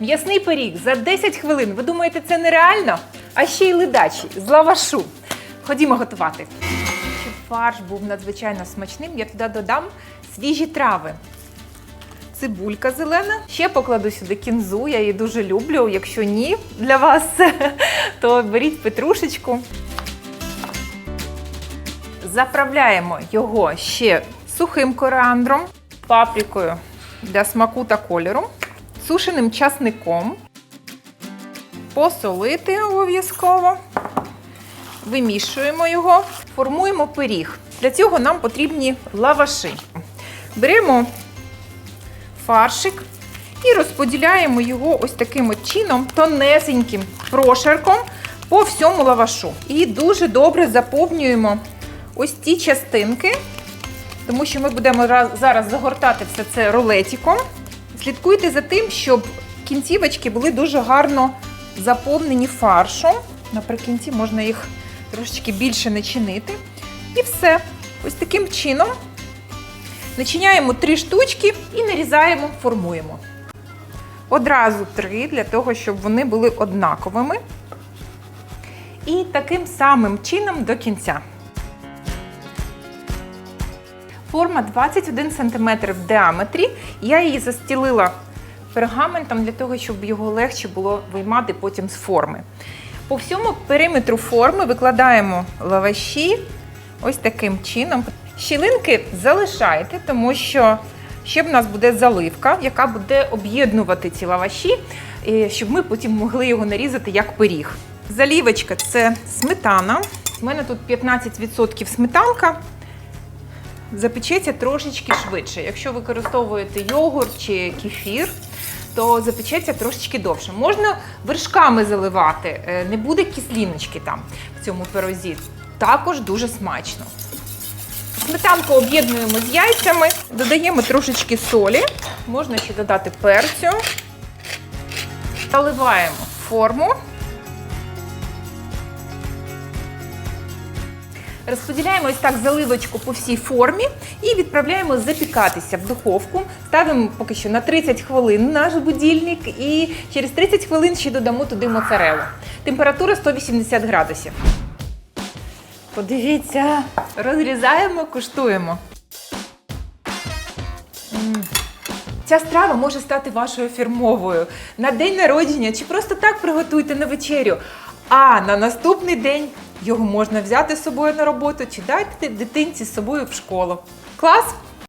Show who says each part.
Speaker 1: М'ясний пиріг за 10 хвилин. Ви думаєте, це нереально? А ще й ледачий з лавашу. Ходімо готувати. Щоб фарш був надзвичайно смачним, я туди додам свіжі трави. Цибулька зелена. Ще покладу сюди кінзу, я її дуже люблю. Якщо ні для вас, то беріть петрушечку. Заправляємо його ще сухим коріандром, паприкою для смаку та кольору, сушеним часником, посолити обов'язково, вимішуємо його, формуємо пиріг. Для цього нам потрібні лаваші. Беремо фаршик і розподіляємо його ось таким от чином, тонесеньким прошарком по всьому лавашу. І дуже добре заповнюємо ось ці частинки, тому що ми будемо зараз загортати все це рулетиком. Слідкуйте за тим, щоб кінцівочки були дуже гарно заповнені фаршем. Наприкінці можна їх трошечки більше начинити. І все. Ось таким чином начиняємо три штучки і нарізаємо, формуємо. Одразу три для того, щоб вони були однаковими. І таким самим чином до кінця. Форма 21 см в діаметрі. Я її застілила пергаментом для того, щоб його легше було виймати потім з форми. По всьому периметру форми викладаємо лаваші ось таким чином. Щілинки залишайте, тому що ще в нас буде заливка, яка буде об'єднувати ці лаваші, щоб ми потім могли його нарізати як пиріг. Залівочка це сметана. У мене тут 15% сметанка запечеться трошечки швидше. Якщо використовуєте йогурт чи кефір, то запечеться трошечки довше. Можна вершками заливати, е, не буде кисліночки там в цьому пирозі. Також дуже смачно. Сметанку об'єднуємо з яйцями, додаємо трошечки солі, можна ще додати перцю. Заливаємо форму. Розподіляємо ось так заливочку по всій формі і відправляємо запікатися в духовку. Ставимо поки що на 30 хвилин наш будильник і через 30 хвилин ще додамо туди моцарелу. Температура 180 градусів. Подивіться, розрізаємо, куштуємо. Ця страва може стати вашою фірмовою на день народження чи просто так приготуйте на вечерю. А на наступний день його можна взяти з собою на роботу чи дати дитинці з собою в школу. Клас!